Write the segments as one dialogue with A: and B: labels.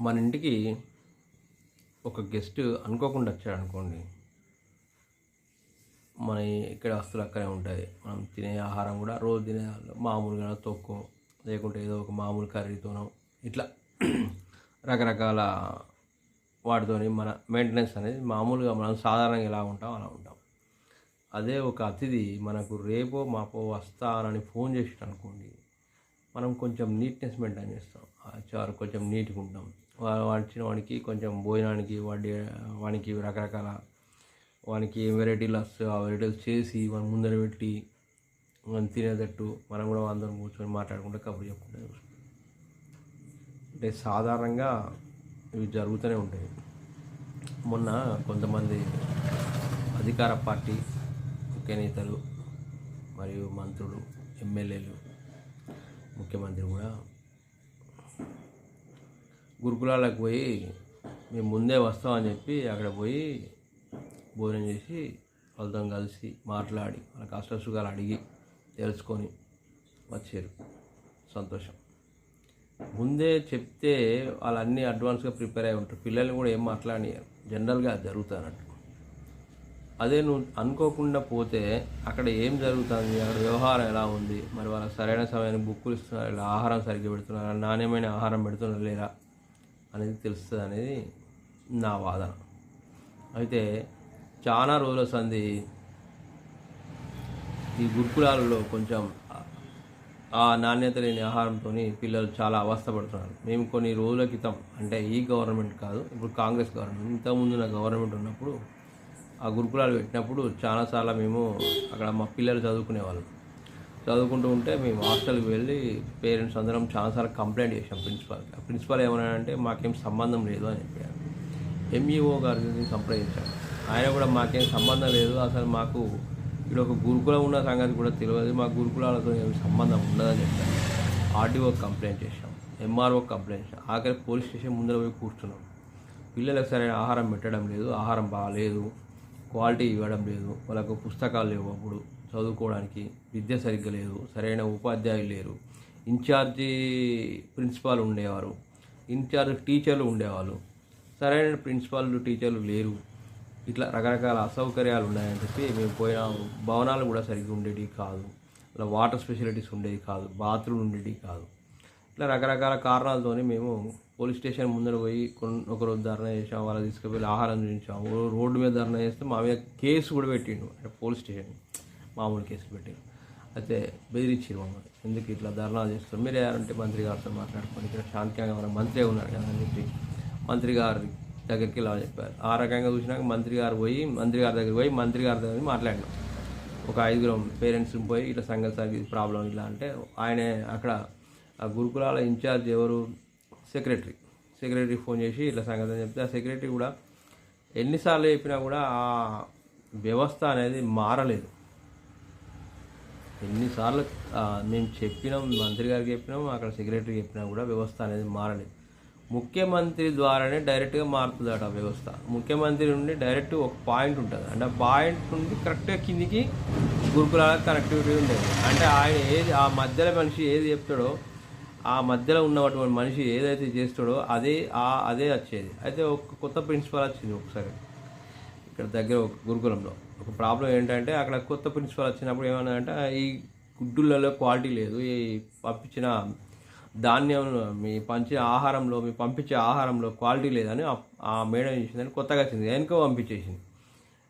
A: మన ఇంటికి ఒక గెస్ట్ అనుకోకుండా వచ్చాడు అనుకోండి మన ఇక్కడ వస్తువులు అక్కడే ఉంటాయి. మనం తినే ఆహారం కూడా రోజు తినే మామూలుగా తొక్కు లేకుంటే ఏదో ఒక మామూలు కర్రీతోనో ఇట్లా రకరకాల వాటితోని మన మెయింటెనెన్స్ అనేది మామూలుగా మనం సాధారణంగా ఎలా ఉంటాం అలా ఉంటాం. అదే ఒక అతిథి మనకు రేపో మాపో వస్తానని ఫోన్ చేసాడు అనుకోండి మనం కొంచెం నీట్నెస్ మెయింటైన్ చేస్తాం. ఆ చారు కొంచెం నీట్గా ఉంటాం. వాడిచ్చిన వానికి వాడికి కొంచెం భోజనానికి వాడి వానికి రకరకాల వానికి ఏం వెరైటీలు వస్తాయో ఆ వెరైటీలు చేసి మనం ముందర పెట్టి మనం తినేటట్టు మనం కూడా అందరం కూర్చొని మాట్లాడుకుంటే కబుర్లు చెప్పుకుంటే. అంటే సాధారణంగా ఇవి జరుగుతూనే ఉంటాయి. మొన్న కొంతమంది అధికార పార్టీ ముఖ్య నేతలు మరియు మంత్రులు ఎమ్మెల్యేలు ముఖ్యమంత్రి కూడా గురుకులాలకు పోయి మేము ముందే వస్తామని చెప్పి అక్కడ పోయి భోజనం చేసి వాళ్ళతో కలిసి మాట్లాడి వాళ్ళ కష్ట సుఖాలు అడిగి తెలుసుకొని వచ్చారు. సంతోషం. ముందే చెప్తే వాళ్ళన్నీ అడ్వాన్స్గా ప్రిపేర్ అయి ఉంటారు. పిల్లల్ని కూడా ఏం మాట్లాడినారు జనరల్గా అది అదే నువ్వు అనుకోకుండా పోతే అక్కడ ఏం జరుగుతుంది? అక్కడ వ్యవహారం ఎలా ఉంది? మరి వాళ్ళకి సరైన సమయానికి బుక్కులు ఇస్తున్నారు? ఇలా ఆహారం సరిగ్గా పెడుతున్నారా? నాణ్యమైన ఆహారం పెడుతున్నారా? లేరా అనేది తెలుస్తుంది అనేది నా వాదన అయితే చాలా రోజుల సంది ఈ గురుకులాలలో కొంచెం ఆ నాణ్యత లేని ఆహారంతో పిల్లలు చాలా అవస్థపడుతున్నారు. మేము కొన్ని రోజుల క్రితం అంటే ఈ గవర్నమెంట్ కాదు ఇప్పుడు కాంగ్రెస్ గవర్నమెంట్ ఇంతకుముందు గవర్నమెంట్ ఉన్నప్పుడు ఆ గురుకులాలు పెట్టినప్పుడు చాలాసార్లు మేము అక్కడ మా పిల్లలు చదువుకునేవాళ్ళం. చదువుకుంటూ ఉంటే మేము హాస్టల్కి వెళ్ళి పేరెంట్స్ అందరం చాలాసార్లు కంప్లైంట్ చేసాం ప్రిన్సిపాల్కి ఆ ప్రిన్సిపాల్ ఏమన్నాడంటే మాకేం సంబంధం లేదు అని చెప్పారు. ఎంఈఓ గారిని సంప్రదించాను ఆయన కూడా మాకేం సంబంధం లేదు. అసలు మాకు ఇక్కడ ఒక గురుకులం ఉన్న సంగతి కూడా తెలియదు. మా గురుకులాలతో ఏమి సంబంధం ఉండదని చెప్పారు. ఆర్డీఓ కంప్లైంట్ చేసాం ఎంఆర్ఓ కంప్లైంట్ చేసాం ఆఖరి పోలీస్ స్టేషన్ ముందర పోయి కూర్చున్నాం. పిల్లలకు సరైన ఆహారం పెట్టడం లేదు. ఆహారం బాగాలేదు. క్వాలిటీ ఇవ్వడం లేదు. వాళ్ళకు పుస్తకాలు లేవు అప్పుడు. చదువుకోవడానికి విద్య సరిగ్గా లేదు సరైన ఉపాధ్యాయులు లేరు. ఇన్ఛార్జి ప్రిన్సిపాల్ ఉండేవారు. ఇన్ఛార్జ్ టీచర్లు ఉండేవాళ్ళు. సరైన ప్రిన్సిపాల్ టీచర్లు లేరు. ఇట్లా రకరకాల అసౌకర్యాలు ఉన్నాయని చెప్పి మేము పోయిన భవనాలు కూడా సరిగ్గా ఉండేవి కాదు. ఇలా వాటర్ ఫెసిలిటీస్ ఉండేవి కాదు. బాత్రూమ్ ఉండేవి కాదు. ఇట్లా రకరకాల కారణాలతోనే మేము పోలీస్ స్టేషన్ ముందర పోయి కొన్ని ఒకరోజు ధర్నా చేసాం వాళ్ళకి తీసుకుపోయి ఆహారం చూపించాం రోడ్డు మీద ధర్నా చేస్తే మా మీద కేసు కూడా పెట్టిండు. అంటే పోలీస్ స్టేషన్. మామూలు కేసులు పెట్టిండు అయితే బెదిరించారు మమ్మల్ని. ఎందుకు ఇట్లా ధర్నాలు చేస్తారు మీరు ఏమంటే మంత్రి గారితో మాట్లాడుకోండి. ఇక్కడ శాంతిగా మన మంత్రి ఉన్నారు కదా అని చెప్పి మంత్రి గారి దగ్గరికి ఇలా చెప్పారు. ఆ రకంగా చూసినాక మంత్రి గారు పోయి మంత్రి గారి దగ్గరికి పోయి మంత్రి గారి దగ్గర మాట్లాడినాం. ఒక ఐదుగురం పేరెంట్స్ పోయి ఇట్లా సంగతి సార్ ఇది ప్రాబ్లం ఇలా అంటే ఆయన అక్కడ ఆ గురుకులాల ఇన్ఛార్జ్ ఎవరు? సెక్రటరీ. సెక్రటరీ ఫోన్ చేసి ఇట్లా సంగతి అని చెప్తే ఆ సెక్రటరీ కూడా ఎన్నిసార్లు చెప్పినా కూడా ఆ వ్యవస్థ అనేది మారలేదు. ఎన్నిసార్లు మేము చెప్పినాం మంత్రి గారికి చెప్పినాం అక్కడ సెక్రటరీ చెప్పినా కూడా వ్యవస్థ అనేది మారలేదు. ముఖ్యమంత్రి ద్వారానే డైరెక్ట్గా మారుతుందట ఆ వ్యవస్థ. ముఖ్యమంత్రి నుండి డైరెక్ట్ ఒక పాయింట్ ఉంటుంది. అంటే ఆ పాయింట్ నుండి కరెక్ట్గా కిందికి గురుకులాలకు కనెక్టివిటీ ఉండేది. అంటే ఆయన ఏది ఆ మధ్యలో మనిషి ఏది చెప్తాడో ఆ మధ్యలో ఉన్నటువంటి మనిషి ఏదైతే చేస్తాడో అదే ఆ అదే వచ్చేది. అయితే ఒక కొత్త ప్రిన్సిపల్ వచ్చింది ఒకసారి. ఇక్కడ దగ్గర ఒక గురుకులంలో. ఒక ప్రాబ్లం ఏంటంటే అక్కడ కొత్త ప్రిన్సిపల్ వచ్చినప్పుడు ఏమన్నాడంటే ఈ గుడ్డులలో క్వాలిటీ లేదు. ఈ పంపించిన ధాన్యం మీ పంచే ఆహారంలో మీ పంపించే ఆహారంలో క్వాలిటీ లేదని ఆ- మేడం చేసిందని కొత్తగా వచ్చింది. వెనుక పంపించేసింది.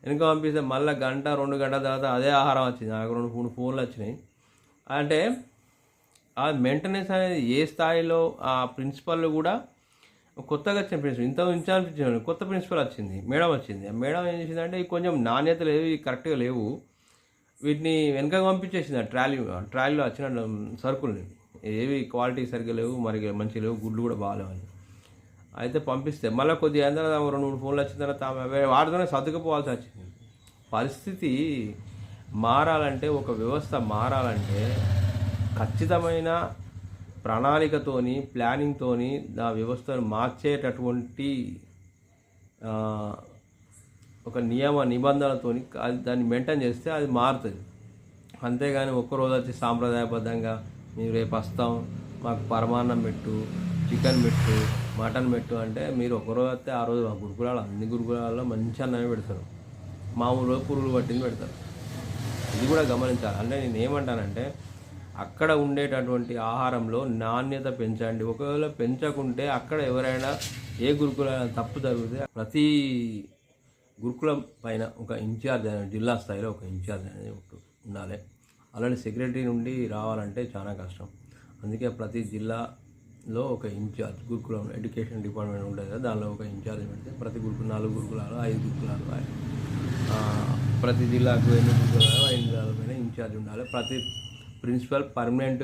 A: వెనుక పంపిస్తే మళ్ళీ గంట రెండు గంటల తర్వాత అదే ఆహారం వచ్చింది. నాకు రెండు మూడు ఫోన్లు వచ్చినాయి. అంటే ఆ మెయింటెనెన్స్ అనేది ఏ స్థాయిలో ఆ ప్రిన్సిపల్ కూడా కొత్తగా వచ్చిన ప్రిన్సిపల్ ఇంత నుంచి అనిపించింది కొత్త ప్రిన్సిపల్ వచ్చింది మేడం వచ్చింది. ఆ మేడం ఏం చేసిందంటే కొంచెం నాణ్యత లేవు కరెక్ట్గా లేవు. వీటిని వెనక పంపించేసింది ఆ ట్రాలీ ట్రాలీలో వచ్చిన సరుకుల్ని. ఏవి క్వాలిటీ సరిగ్గా లేవు మరి మంచిగా లేవు గుడ్లు కూడా బాగాలేవు అని అయితే పంపిస్తే మళ్ళీ కొద్దిగా అయిన తర్వాత రెండు మూడు ఫోన్లు వచ్చిన తర్వాత ఆమె వాటితోనే సర్దుకుపోవాల్సి వచ్చింది. పరిస్థితి మారాలంటే ఒక వ్యవస్థ మారాలంటే ఖచ్చితమైన ప్రణాళికతోని ప్లానింగ్తోని ఆ వ్యవస్థను మార్చేటటువంటి ఒక నియమ నిబంధనలతోని అది దాన్ని మెయింటైన్ చేస్తే అది మారుతుంది. అంతేగాని ఒక్కరోజు వచ్చి సాంప్రదాయబద్ధంగా మేము రేపు వస్తాం మాకు పరమాన్నం పెట్టు చికెన్ పెట్టు మటన్ పెట్టు అంటే మీరు ఒకరోజు వస్తే ఆ రోజు ఆ గురుకులాలు అన్ని గురుకులాల్లో మంచి అన్నమే పెడతారు. మామూలు రోజు పురుగులు పట్టింది పెడతారు. ఇది కూడా గమనించాలి. అంటే నేను ఏమంటానంటే అక్కడ ఉండేటటువంటి ఆహారంలో నాణ్యత పెంచండి. ఒకవేళ పెంచకుంటే అక్కడ ఎవరైనా ఏ గురుకులైనా తప్పు జరిగితే ప్రతి గురుకులం పైన ఒక ఇన్ఛార్జ్ అనేది జిల్లా స్థాయిలో ఒక ఇన్ఛార్జ్ అనేది ఉండాలి. అలాంటి సెక్రటరీ నుండి రావాలంటే చాలా కష్టం. అందుకే ప్రతి జిల్లాలో ఒక ఇన్ఛార్జ్ గురుకులం ఎడ్యుకేషన్ డిపార్ట్మెంట్ ఉంటుంది కదా దానిలో ఒక ఇన్ఛార్జ్ పెడితే ప్రతి గురుకు నాలుగు గురుకులాలు ఐదు గురుకులాలు ప్రతి జిల్లాకు ఎన్ని గురుకులాలు ఐదు జిల్లాల పైన ఇన్ఛార్జ్ ఉండాలి. ప్రతి ప్రిన్సిపల్ పర్మనెంట్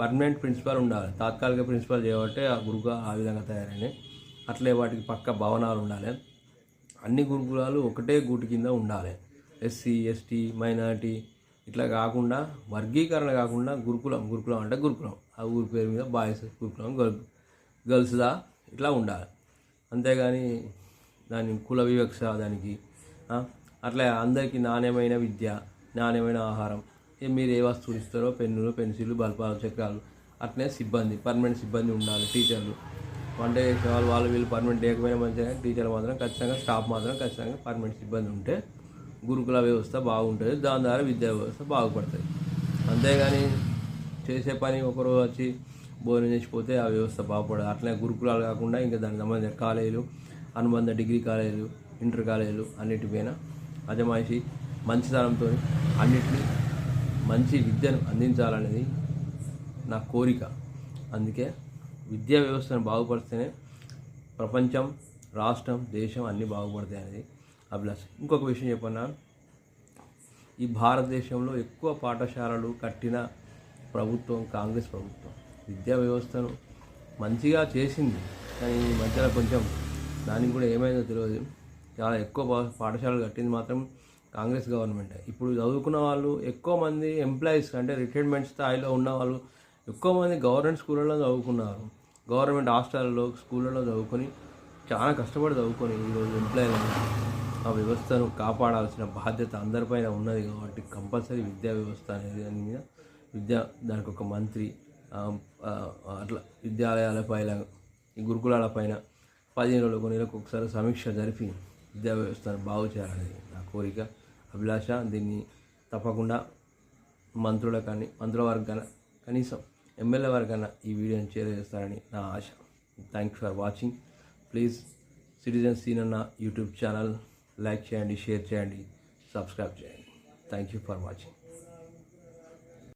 A: పర్మనెంట్ ప్రిన్సిపల్ ఉండాలి. తాత్కాలిక ప్రిన్సిపల్ చేయబట్టే ఆ గురుగా ఆ విధంగా తయారైనాయి. అట్లే వాటికి పక్క భవనాలు ఉండాలి. అన్ని గురుకులాలు ఒకటే గూటి కింద ఉండాలి. ఎస్సీ ఎస్టీ మైనారిటీ ఇట్లా కాకుండా వర్గీకరణ కాకుండా గురుకులం గురుకులం అంటే గురుకులం. ఆ ఊరి పేరు మీద బాయ్స్ గురుకులం గర్ల్ గర్ల్స్దా ఇట్లా ఉండాలి. అంతేగాని దాని కుల వివక్ష దానికి అట్లా అందరికీ నాణ్యమైన విద్య నాణ్యమైన ఆహారం మీరు ఏ వస్తువులు ఇస్తారో పెన్నులు పెన్సిళ్ళు బల్పాలు చక్రాలు అట్లనే సిబ్బంది పర్మనెంట్ సిబ్బంది ఉండాలి టీచర్లు. వంట చేసే వాళ్ళు వాళ్ళు వీళ్ళు పర్మనెంట్ లేకపోయినా మంచిగా టీచర్లు మాత్రం ఖచ్చితంగా స్టాఫ్ మాత్రం ఖచ్చితంగా పర్మనెంట్ సిబ్బంది ఉంటే గురుకుల వ్యవస్థ బాగుంటుంది. దాని ద్వారా విద్యా వ్యవస్థ బాగుపడుతుంది అంతేగాని చేసే పని ఒకరు వచ్చి భోజనం చేసిపోతే ఆ వ్యవస్థ బాగుపడదు. అట్లనే గురుకులాలు కాకుండా ఇంకా దానికి సంబంధించిన కాలేజీలు అనుబంధ డిగ్రీ కాలేజీలు ఇంటర్ కాలేజీలు అన్నిటిపైన అజమాయిషి మంచితనంతో అన్నిటినీ మంచి విద్యను అందించాలనేది నా కోరిక. అందుకే విద్యా వ్యవస్థను బాగుపడితేనే ప్రపంచం రాష్ట్రం దేశం అన్నీ బాగుపడతాయి అనేది అభిలాష. ఇంకొక విషయం చెప్పన్నా ఈ భారతదేశంలో ఎక్కువ పాఠశాలలు కట్టిన ప్రభుత్వం కాంగ్రెస్ ప్రభుత్వం. విద్యా వ్యవస్థను మంచిగా చేసింది కానీ ఈ మధ్యలో కొంచెం దానికి కూడా ఏమైందో తెలియదు. చాలా ఎక్కువ పాఠశాలలు కట్టింది మాత్రం కాంగ్రెస్ గవర్నమెంట్. ఇప్పుడు చదువుకున్న వాళ్ళు ఎక్కువ మంది ఎంప్లాయీస్ అంటే రిటైర్మెంట్ స్థాయిలో ఉన్న వాళ్ళు ఎక్కువ మంది గవర్నమెంట్ స్కూళ్ళలో చదువుకున్నారు. గవర్నమెంట్ హాస్టల్లో స్కూళ్ళలో చదువుకొని చాలా కష్టపడి చదువుకొని ఈరోజు ఎంప్లాయీలు ఆ వ్యవస్థను కాపాడాల్సిన బాధ్యత అందరిపైన ఉన్నది కాబట్టి కంపల్సరీ విద్యా వ్యవస్థ అనేది దాని మీద విద్యా దానికి ఒక మంత్రి అట్లా విద్యాలయాలపైన ఈ గురుకులాల పైన పదిహేను రోజులు కొన్ని ఒకసారి సమీక్ష జరిపి విద్యా వ్యవస్థను బాగు చేయాలనేది నా కోరిక. అభిలాష దీన్ని తప్పకుండా మంత్రుల కానీ మంత్రుల వారికి కనీసం ఎమ్మెల్యే వారికన్నా ఈ వీడియోని షేర్ చేస్తారని నా ఆశ. Thank for watching please citizen scene అన్న యూట్యూబ్ ఛానల్ లైక్ చేయండి షేర్ చేయండి సబ్స్క్రైబ్ చేయండి. Thank you for watching